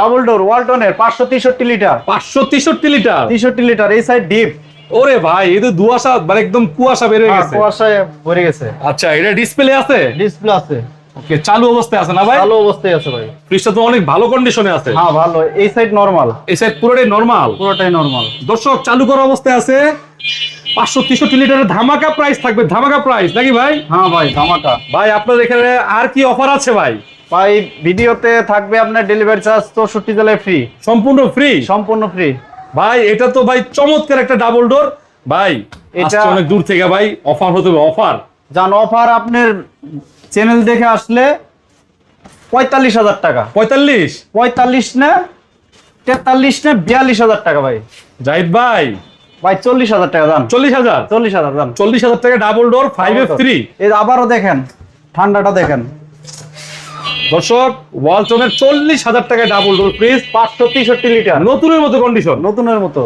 Double door ওয়ালটনের পাঁচশো তেষট্টি litre. পাঁচশো তেষট্টি লিটার? তেষট্টি লিটার এই সাইড ডিপ ওরে ভাই এই তো দুয়াশা মানে একদম কুয়াশা বের হয়ে গেছে। কুয়াশায় ভরে গেছে। আচ্ছা এটা ডিসপ্লে আছে? ডিসপ্লে আছে। ওকে চালু অবস্থায় আছে না ভাই? ভালো অবস্থায় আছে ভাই। ফ্রিজটা তো অনেক ভালো কন্ডিশনে আছে। হ্যাঁ ভালো। এই সাইড নরমাল এই সাইড পুরোটাই নরমাল পুরোটাই নরমাল দর্শক চালু করা অবস্থায় আছে। পাঁচশো তেষট্টি লিটারের ধামাকা প্রাইস থাকবে। ধামাকা প্রাইস নাকি ভাই? হ্যাঁ ভাই ধামাকা। ভাই আপনার এখানে আর কি অফার আছে ভাই? ভাই ভিডিওতে থাকবে আপনার ডেলিভারি চার্জ চৌষট্টি জেলায় ফ্রি সম্পূর্ণ ফ্রি সম্পূর্ণ ফ্রি ভাই এটা তো ভাই চমৎকার একটা ডাবল ডোর ভাই এটা অনেক দূর থেকে ভাই অফার হতে হবে অফার যান অফার আপনার চ্যানেল দেখে আসলে পঁয়তাল্লিশ হাজার টাকা। পঁয়তাল্লিশ? পঁয়তাল্লিশ না তেতাল্লিশ না বিয়াল্লিশ হাজার টাকা ভাই। জাহিদ ভাই। ভাই চল্লিশ হাজার টাকা দাম চল্লিশ হাজার? চল্লিশ হাজার দাম চল্লিশ হাজার টাকা double door five F three এই আবারও দেখেন ঠান্ডাটা দেখেন। দর্শক, ওয়ালটনের চল্লিশ হাজার টাকায় ডাবল ডোর ফ্রিজ পাঁচশো তেষট্টি লিটার। নতুনের মতো কন্ডিশন নতুনের মতো।